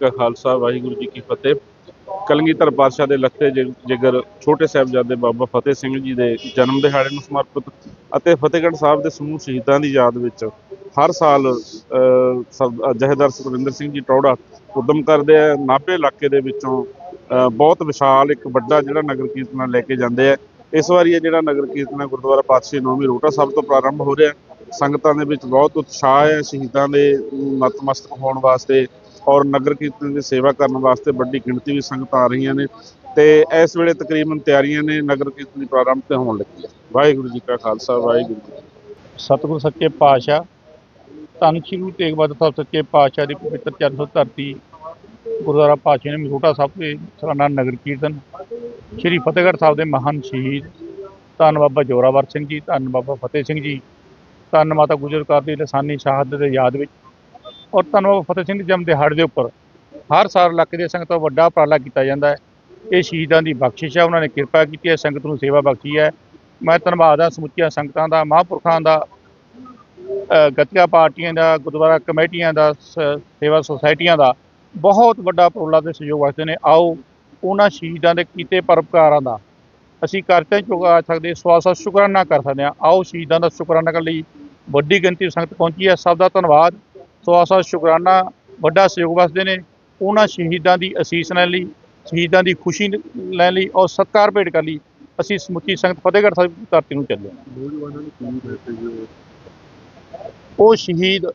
ਕਾ ਖਾਲਸਾ ਵਾਹਿਗੁਰੂ ਜੀ ਕੀ ਫਤਿਹ। ਕਲਗੀਧਰ ਪਾਤਸ਼ਾਹ ਦੇ ਲਖਤੇ ਜਿ- ਜਿਗਰ ਛੋਟੇ ਸਾਹਿਬਜ਼ਾਦੇ ਬਾਬਾ ਫਤਿਹ ਸਿੰਘ ਜੀ ਦੇ ਜਨਮ ਦਿਹਾੜੇ ਨੂੰ ਸਮਰਪਿਤ ਅਤੇ ਫਤਿਹਗੜ੍ਹ ਸਾਹਿਬ ਦੇ ਸਮੂਹ ਸ਼ਹੀਦਾਂ ਦੀ ਯਾਦ ਵਿੱਚ ਹਰ ਸਾਲ ਅ, ਸਰ- ਜਥੇਦਾਰ ਸੁਖਵਿੰਦਰ ਸਿੰਘ ਜੀ ਟੌੜਾ ਉਦਮ ਕਰਦੇ ਆ। ਨਾਭੇ ਇਲਾਕੇ ਦੇ ਵਿੱਚੋਂ ਬਹੁਤ ਵਿਸ਼ਾਲ ਇੱਕ ਵੱਡਾ ਜਿਹੜਾ ਨਗਰ ਕੀਰਤਨ ਲੈ ਕੇ ਜਾਂਦੇ ਆ। ਇਸ ਵਾਰੀ ਇਹ ਜਿਹੜਾ ਨਗਰ ਕੀਰਤਨ ਹੈ ਗੁਰਦੁਆਰਾ ਪਾਤਸ਼ਾਹ ਨੌਵੀਂ ਰੋਟਾ ਸਾਹਿਬ ਤੋਂ ਪ੍ਰਾਰੰਭ ਹੋ ਰਿਹਾ। ਸੰਗਤਾਂ ਦੇ ਵਿੱਚ ਬਹੁਤ ਉਤਸ਼ਾਹ ਹੈ। ਸ਼ਹੀਦਾਂ ਦੇ ਨਤਮਸਤਕ ਹੋਣ ਵਾਸਤੇ ਔਰ ਨਗਰ ਕੀਰਤਨ ਦੀ ਸੇਵਾ ਕਰਨ ਵਾਸਤੇ ਵੱਡੀ ਗਿਣਤੀ ਵਿੱਚ ਸੰਗਤਾਂ ਆ ਰਹੀਆਂ ਨੇ ਤੇ ਇਸ ਵੇਲੇ ਤਕਰੀਬਨ ਤਿਆਰੀਆਂ ਨੇ ਨਗਰ ਕੀਰਤਨ ਦੀ ਪ੍ਰਾਰੰਭ ਤੇ ਹੋਣ ਲੱਗੀ ਹੈ। ਵਾਹਿਗੁਰੂ ਜੀ ਕਾ ਖਾਲਸਾ, ਵਾਹਿਗੁਰੂ ਜੀ ਸਤਿਗੁਰ ਸੱਚੇ ਪਾਤਸ਼ਾਹ, ਧੰਨ ਸ਼੍ਰੀ ਗੁਰੂ ਤੇਗ ਬਹਾਦਰ ਸਾਹਿਬ ਸੱਚੇ ਪਾਤਸ਼ਾਹ ਦੀ ਪਵਿੱਤਰ ਚਰਨ ਤੋਂ ਧਰਤੀ, ਗੁਰਦੁਆਰਾ ਪਾਤਸ਼ਾਹ ਨੇ ਮਰੋਟਾ ਸਾਹਿਬ ਦੇ ਸਾਲਾਨਾ ਨਗਰ ਕੀਰਤਨ, ਸ਼੍ਰੀ ਫਤਿਹਗੜ੍ਹ ਸਾਹਿਬ ਦੇ ਮਹਾਨ ਸ਼ਹੀਦ, ਧੰਨ ਬਾਬਾ ਜੋਰਾਵਰ ਸਿੰਘ ਜੀ, ਧੰਨ ਬਾਬਾ ਫਤਿਹ ਸਿੰਘ ਜੀ, ਧੰਨ ਮਾਤਾ ਗੁਜਰ ਕੌਰ ਦੀ ਲਸਾਨੀ ਸ਼ਹਾਦਤ ਦੇ ਯਾਦ ਵਿੱਚ ਔਰ ਧੰਨ ਬਾਬਾ ਫਤਿਹ ਸਿੰਘ ਦੇ ਦਿਹਾੜ ਦੇ ਉੱਪਰ। ਹਰ ਸਾਲ ਇਲਾਕੇ ਦੇ ਸੰਗਤ ਵੱਲੋਂ ਵੱਡਾ ਉਪਰਾਲਾ ਕੀਤਾ ਜਾਂਦਾ ਹੈ। ਇਹ ਸ਼ਹੀਦਾਂ ਦੀ ਬਖਸ਼ਿਸ਼ ਹੈ ਉਹਨਾਂ ਨੇ ਕਿਰਪਾ ਕੀਤੀ ਹੈ ਸੰਗਤ ਨੂੰ ਸੇਵਾ ਬਖਸ਼ੀ ਹੈ। ਮੈਂ ਧੰਨਵਾਦ ਹਾਂ ਸਮੁੱਚੀਆਂ ਸੰਗਤਾਂ ਦਾ ਮਹਾਂਪੁਰਖਾਂ ਦਾ ਅ, ਪਾਰਟੀਆਂ ਦਾ ਗੁਰਦੁਆਰਾ ਕਮੇਟੀਆਂ ਦਾ ਸੇਵਾ ਸੁਸਾਇਟੀਆਂ ਦਾ ਬਹੁਤ ਵੱਡਾ ਉਪਰਾਲਾ ਤੇ ਸਹਿਯੋਗ ਵਾਸਤੇ ਨੇ। ਆਓ ਉਹਨਾਂ ਸ਼ਹੀਦਾਂ ਦੇ ਕੀਤੇ ਪਰਪਕਾਰਾਂ ਦਾ ਅਸੀਂ ਕਰਤੇ ਚੁਕਾ ਸਕਦੇ ਸਵਾਸਾ ਸ਼ੁਕਰਾਨਾ ਕਰ ਸਕਦੇ ਹਾਂ। ਆਓ ਸ਼ਹੀਦਾਂ ਦਾ ਸ਼ੁਕਰਾਨਾ ਕਰਨ ਲਈ ਵੱਡੀ ਗਿਣਤੀ ਸੰਗਤ ਪਹੁੰਚੀ ਹੈ। ਸਭ ਦਾ ਧੰਨਵਾਦ। ਸਵਾਸਾ ਸ਼ੁਕਰਾਨਾ, ਵੱਡਾ ਸਹਿਯੋਗ ਵਾਸਤੇ ਨੇ। ਉਹਨਾਂ ਸ਼ਹੀਦਾਂ ਦੀ ਅਸੀਸ ਲੈਣ ਲਈ, ਸ਼ਹੀਦਾਂ ਦੀ ਖੁਸ਼ੀ ਲੈਣ ਲਈ ਔਰ ਸਤਿਕਾਰ ਭੇਟ ਕਰਨ ਲਈ ਅਸੀਂ ਸਮੁੱਚੀ ਸੰਗਤ ਫਤਿਹਗੜ੍ਹ ਸਾਹਿਬ ਦੀ ਧਰਤੀ ਨੂੰ ਚੱਲੇ ਉਹ ਸ਼ਹੀਦ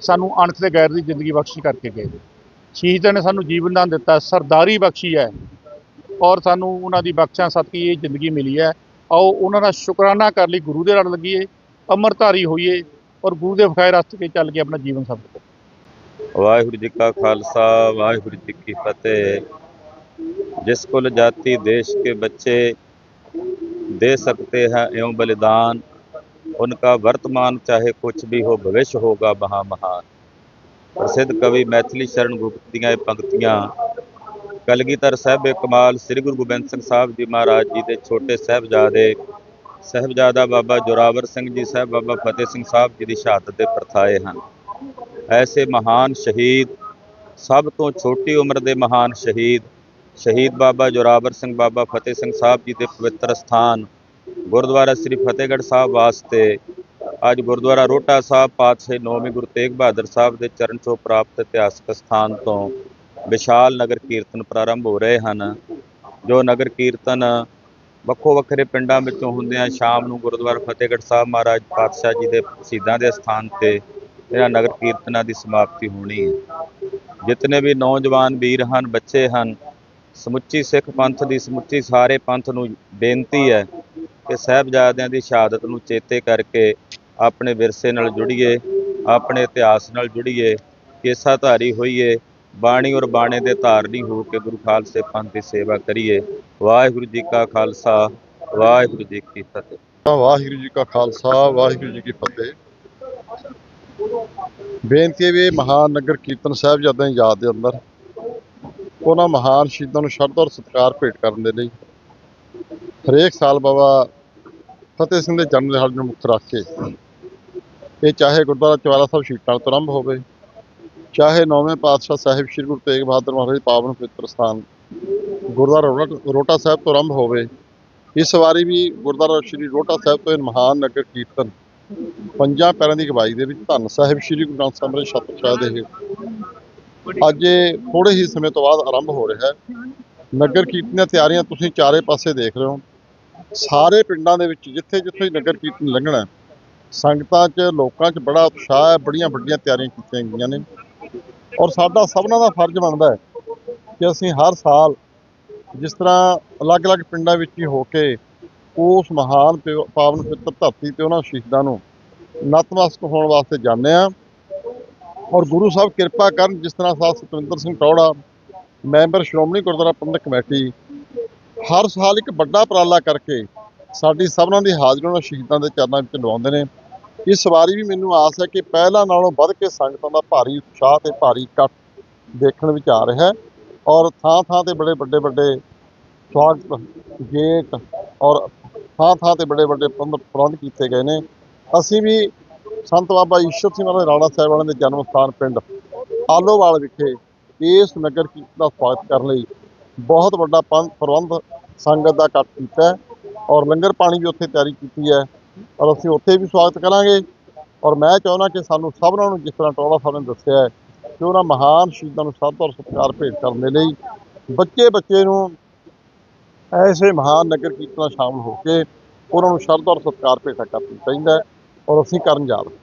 ਸਾਨੂੰ ਅਣਖ ਤੇ ਗੈਰ ਦੀ ਜ਼ਿੰਦਗੀ ਬਖਸ਼ੀ ਕਰਕੇ ਗਏ। ਸ਼ਹੀਦਾਂ ਨੇ ਸਾਨੂੰ ਜੀਵਨ ਦਾਨ ਦਿੱਤਾ, ਸਰਦਾਰੀ ਬਖਸ਼ੀ ਹੈ। ਔਰ ਸਾਨੂੰ ਉਹਨਾਂ ਦੀ ਬਖਸ਼ਾਂ ਸਦਕੀ ਇਹ ਜ਼ਿੰਦਗੀ ਮਿਲੀ ਹੈ। ਆਓ ਉਹਨਾਂ ਦਾ ਸ਼ੁਕਰਾਨਾ ਕਰ ਲਈ ਗੁਰੂ ਦੇ ਲੜ ਲੱਗੀਏ, ਅੰਮ੍ਰਿਤਧਾਰੀ ਹੋਈਏ। ਔਰ ਗੁਰੂ ਦੇ ਵਿਖਾਏ ਰਸਤੇ ਤੇ ਚੱਲ ਕੇ ਆਪਣਾ ਜੀਵਨ ਸਫਲ ਵਾਹਿਗੁਰੂ ਜੀ ਕਾ ਖਾਲਸਾ ਵਾਹਿਗੁਰੂ ਜੀ ਕੀ ਫਤਿਹ जिस कुल जाति देश के बच्चे दे सकते हैं एवं बलिदान उनका वर्तमान चाहे कुछ भी हो भविष्य होगा महा महान ਪ੍ਰਸਿੱਧ ਕਵੀ ਮੈਥਿਲੀ ਸ਼ਰਨ ਗੁਪਤ ਦੀਆਂ ਇਹ ਪੰਕਤੀਆਂ ਕਲਗੀਧਰ ਸਾਹਿਬ ਕਮਾਲ ਸ੍ਰੀ ਗੁਰੂ ਗੋਬਿੰਦ ਸਿੰਘ ਸਾਹਿਬ ਜੀ ਮਹਾਰਾਜ ਜੀ ਦੇ ਛੋਟੇ ਸਾਹਿਬਜ਼ਾਦੇ ਸਾਹਿਬਜ਼ਾਦਾ ਬਾਬਾ ਜੋਰਾਵਰ ਸਿੰਘ ਜੀ, ਸਾਹਿਬ ਬਾਬਾ ਫਤਿਹ ਸਿੰਘ ਸਾਹਿਬ ਜੀ ਦੀ ਸ਼ਹਾਦਤ ਦੇ ਪਰਥਾਏ ਹਨ। ਐਸੇ ਮਹਾਨ ਸ਼ਹੀਦ, ਸਭ ਤੋਂ ਛੋਟੀ ਉਮਰ ਦੇ ਮਹਾਨ ਸ਼ਹੀਦ ਸ਼ਹੀਦ ਬਾਬਾ ਜੋਰਾਵਰ ਸਿੰਘ ਬਾਬਾ ਫਤਿਹ ਸਿੰਘ ਸਾਹਿਬ ਜੀ ਦੇ ਪਵਿੱਤਰ ਸਥਾਨ ਗੁਰਦੁਆਰਾ ਸ੍ਰੀ ਫਤਿਹਗੜ੍ਹ ਸਾਹਿਬ ਵਾਸਤੇ ਅੱਜ ਗੁਰਦੁਆਰਾ ਰੋਟਾ ਸਾਹਿਬ ਪਾਤਸ਼ਾਹ ਨੌਵੀਂ ਗੁਰੂ ਤੇਗ ਬਹਾਦਰ ਸਾਹਿਬ ਦੇ ਚਰਨ ਛੋਹ ਪ੍ਰਾਪਤ ਇਤਿਹਾਸਕ ਸਥਾਨ ਤੋਂ ਵਿਸ਼ਾਲ ਨਗਰ ਕੀਰਤਨ ਪ੍ਰਾਰੰਭ ਹੋ ਰਹੇ ਹਨ, ਜੋ ਨਗਰ ਕੀਰਤਨ ਵੱਖੋ ਵੱਖਰੇ ਪਿੰਡਾਂ ਵਿੱਚੋਂ ਹੁੰਦਿਆਂ ਸ਼ਾਮ ਨੂੰ ਗੁਰਦੁਆਰਾ ਫਤਿਹਗੜ੍ਹ ਸਾਹਿਬ ਮਹਾਰਾਜ ਪਾਤਸ਼ਾਹ ਜੀ ਦੇ ਸ਼ਹੀਦਾਂ ਦੇ ਸਥਾਨ ਤੇ ਇਹਨਾਂ ਨਗਰ ਕੀਰਤਨਾਂ ਦੀ ਸਮਾਪਤੀ ਹੋਣੀ ਹੈ। ਜਿਤਨੇ ਵੀ ਨੌਜਵਾਨ ਵੀਰ ਹਨ, ਬੱਚੇ ਹਨ, ਸਮੁੱਚੀ ਸਿੱਖ ਪੰਥ ਦੀ, ਸਮੁੱਚੀ ਸਾਰੇ ਪੰਥ ਨੂੰ ਬੇਨਤੀ ਹੈ ਕਿ ਸਾਹਿਬਜ਼ਾਦਿਆਂ ਦੀ ਸ਼ਹਾਦਤ ਨੂੰ ਚੇਤੇ ਕਰਕੇ ਆਪਣੇ ਵਿਰਸੇ ਨਾਲ ਜੁੜੀਏ, ਆਪਣੇ ਇਤਿਹਾਸ ਨਾਲ ਜੁੜੀਏ, ਕੇਸਾਧਾਰੀ ਹੋਈਏ ਬਾਣੀ ਔਰ ਬਾਣੇ ਦੇ ਧਾਰਨੀ ਹੋ ਕੇ ਗੁਰੂ ਖਾਲਸੇ ਪੰਥ ਦੀ ਸੇਵਾ ਕਰੀਏ। ਵਾਹਿਗੁਰੂ ਜੀ ਕਾ ਖਾਲਸਾ, ਵਾਹਿਗੁਰੂ ਜੀ ਕੀ ਫਤਿਹ। ਵਾਹਿਗੁਰੂ ਜੀ ਕਾ ਖਾਲਸਾ, ਵਾਹਿਗੁਰੂ ਜੀ ਕੀ ਫਤਿਹ। ਬੇਨਤੀ ਹੈ ਵੀ ਮਹਾਨ ਨਗਰ ਕੀਰਤਨ ਸਾਹਿਬਜ਼ਾਦਿਆਂ ਦੀ ਯਾਦ ਦੇ ਅੰਦਰ, ਉਹਨਾਂ ਮਹਾਨ ਸ਼ਹੀਦਾਂ ਨੂੰ ਸ਼ਰਧਾ ਔਰ ਸਤਿਕਾਰ ਭੇਟ ਕਰਨ ਦੇ ਲਈ ਹਰੇਕ ਸਾਲ ਬਾਬਾ ਫਤਿਹ ਸਿੰਘ ਦੇ ਜਨਮ ਦਿਹਾੜੇ ਨੂੰ ਮੁੱਖ ਰੱਖ ਕੇ ਇਹ ਚਾਹੇ ਗੁਰਦੁਆਰਾ ਚਵਾਲਾ ਸਾਹਿਬ ਸ਼ਹੀਦਾਂ ਤੋਂ ਆਰੰਭ ਹੋਵੇ ਚਾਹੇ ਨੌਵੇਂ ਪਾਤਸ਼ਾਹ ਸਾਹਿਬ ਸ੍ਰੀ ਗੁਰੂ ਤੇਗ ਬਹਾਦਰ ਮਹਾਰਾਜ ਦੇ ਪਾਵਨ ਪਵਿੱਤਰ ਸਥਾਨ ਗੁਰਦੁਆਰਾ ਰੋੜਾ- ਰੋਟਾ ਸਾਹਿਬ ਤੋਂ ਆਰੰਭ ਹੋਵੇ, ਇਸ ਵਾਰੀ ਵੀ ਗੁਰਦੁਆਰਾ ਸ੍ਰੀ ਰੋਟਾ ਸਾਹਿਬ ਤੋਂ ਇਹ ਮਹਾਨ ਨਗਰ ਕੀਰਤਨ ਪੰਜਾਂ ਪੈਰਾਂ ਦੀ ਗਵਾਈ ਦੇ ਵਿੱਚ ਧੰਨ ਸਾਹਿਬ ਸ੍ਰੀ ਗੁਰੂ ਗ੍ਰੰਥ ਸਾਹਿਬ ਦੇ ਛਤਰ ਦੇ ਅੱਜ ਇਹ ਥੋੜੇ ਹੀ ਸਮੇਂ ਤੋਂ ਬਾਅਦ ਆਰੰਭ ਹੋ ਰਿਹਾ ਹੈ। ਨਗਰ ਕੀਰਤਨ ਦੀਆਂ ਤਿਆਰੀਆਂ ਤੁਸੀਂ ਚਾਰੇ ਪਾਸੇ ਦੇਖ ਰਹੇ ਹੋ। ਸਾਰੇ ਪਿੰਡਾਂ ਦੇ ਵਿੱਚ ਜਿੱਥੇ ਜਿੱਥੇ ਨਗਰ ਕੀਰਤਨ ਲੰਘਣਾ ਸੰਗਤਾਂ 'ਚ, ਲੋਕਾਂ 'ਚ ਬੜਾ ਉਤਸ਼ਾਹ ਹੈ ਬੜੀਆਂ ਵੱਡੀਆਂ ਤਿਆਰੀਆਂ ਕੀਤੀਆਂ ਗਈਆਂ ਨੇ। ਔਰ ਸਾਡਾ ਸਭਨਾਂ ਦਾ ਫਰਜ਼ ਬਣਦਾ ਹੈ ਕਿ ਅਸੀਂ ਹਰ ਸਾਲ ਜਿਸ ਤਰ੍ਹਾਂ ਅਲੱਗ-ਅਲੱਗ ਪਿੰਡਾਂ ਵਿੱਚ ਹੀ ਹੋ ਕੇ ਉਸ ਮਹਾਨ ਪਿਓ- ਪਾਵਨ ਪਿੱਤਰ ਧਰਤੀ ਤੇ ਉਹਨਾਂ ਸ਼ਹੀਦਾਂ ਨੂੰ ਨਤਮਸਤਕ ਹੋਣ ਵਾਸਤੇ ਜਾਂਦੇ ਆ ਔਰ ਗੁਰੂ ਸਾਹਿਬ ਕਿਰਪਾ ਕਰਨ ਜਿਸ ਤਰ੍ਹਾਂ ਸਾਹਿਬ ਸਤਵਿੰਦਰ ਸਿੰਘ ਟੌੜਾ ਮੈਂਬਰ ਸ਼੍ਰੋਮਣੀ ਗੁਰਦੁਆਰਾ ਪ੍ਰਬੰਧਕ ਕਮੇਟੀ, ਹਰ ਸਾਲ ਇੱਕ ਵੱਡਾ ਉਪਰਾਲਾ ਕਰਕੇ ਸਾਡੀ ਸਭਨਾਂ ਦੀ ਹਾਜ਼ਰੀ ਉਹਨਾਂ ਸ਼ਹੀਦਾਂ ਦੇ ਚਰਨਾਂ ਵਿੱਚ ਲਵਾਉਂਦੇ ਨੇ। ਇਸ ਵਾਰੀ ਵੀ ਮੈਨੂੰ ਆਸ ਹੈ ਕਿ ਪਹਿਲਾਂ ਨਾਲੋਂ ਵੱਧ ਕੇ ਸੰਗਤਾਂ ਦਾ ਭਾਰੀ ਉਤਸ਼ਾਹ ਤੇ ਭਾਰੀ ਇਕੱਠ ਦੇਖਣ ਵਿੱਚ ਆ ਰਿਹਾ ਹੈ ਔਰ ਥਾਂ ਥਾਂ ਤੇ ਬੜੇ ਵੱਡੇ ਵੱਡੇ ਸਵਾਗਤ, ਗੇਟ ਔਰ ਥਾਂ ਥਾਂ ਤੇ ਬੜੇ ਵੱਡੇ ਪ੍ਰਬੰਧ ਪ੍ਰਬੰਧ ਕੀਤੇ ਗਏ ਨੇ। ਅਸੀਂ ਵੀ ਸੰਤ ਬਾਬਾ ਈਸ਼ਵਰ ਸਿੰਘ ਵਾਲੇ ਰਾਣਾ ਸਾਹਿਬ ਵਾਲਿਆਂ ਦੇ ਜਨਮ ਸਥਾਨ ਪਿੰਡ ਆਲੋਵਾਲ ਵਿਖੇ ਇਸ ਨਗਰ ਕੀਰਤਨ ਦਾ ਸਵਾਗਤ ਕਰਨ ਲਈ ਬਹੁਤ ਵੱਡਾ ਪੰਥ ਪ੍ਰਬੰਧ ਸੰਗਤ ਦਾ ਇਕੱਠ ਕੀਤਾ ਔਰ ਲੰਗਰ ਪਾਣੀ ਵੀ ਉੱਥੇ ਤਿਆਰੀ ਕੀਤੀ ਹੈ। ਔਰ ਅਸੀਂ ਉੱਥੇ ਵੀ ਸਵਾਗਤ ਕਰਾਂਗੇ। ਔਰ ਮੈਂ ਚਾਹੁੰਦਾ ਕਿ ਸਾਨੂੰ ਸਭਨਾਂ ਨੂੰ ਜਿਸ ਤਰ੍ਹਾਂ ਟੋਲਾ ਸਾਹਿਬ ਨੇ ਦੱਸਿਆ ਹੈ ਕਿ ਉਹਨਾਂ ਮਹਾਨ ਸ਼ਹੀਦਾਂ ਨੂੰ ਸਭ ਤੋਂ ਸਤਿਕਾਰ ਭੇਟ ਕਰਨ ਦੇ ਲਈ ਬੱਚੇ ਬੱਚੇ ਨੂੰ ਐਸੇ ਮਹਾਨ ਨਗਰ ਕੀਰਤਨਾਂ ਸ਼ਾਮਲ ਹੋ ਕੇ ਉਹਨਾਂ ਨੂੰ ਸ਼ਰਧਾ ਔਰ ਸਤਿਕਾਰ ਭੇਟਾ ਕਰਨਾ ਚਾਹੀਦਾ ਹੈ। ਔਰ ਅਸੀਂ ਕਰਨ ਜਾ ਰਹੇ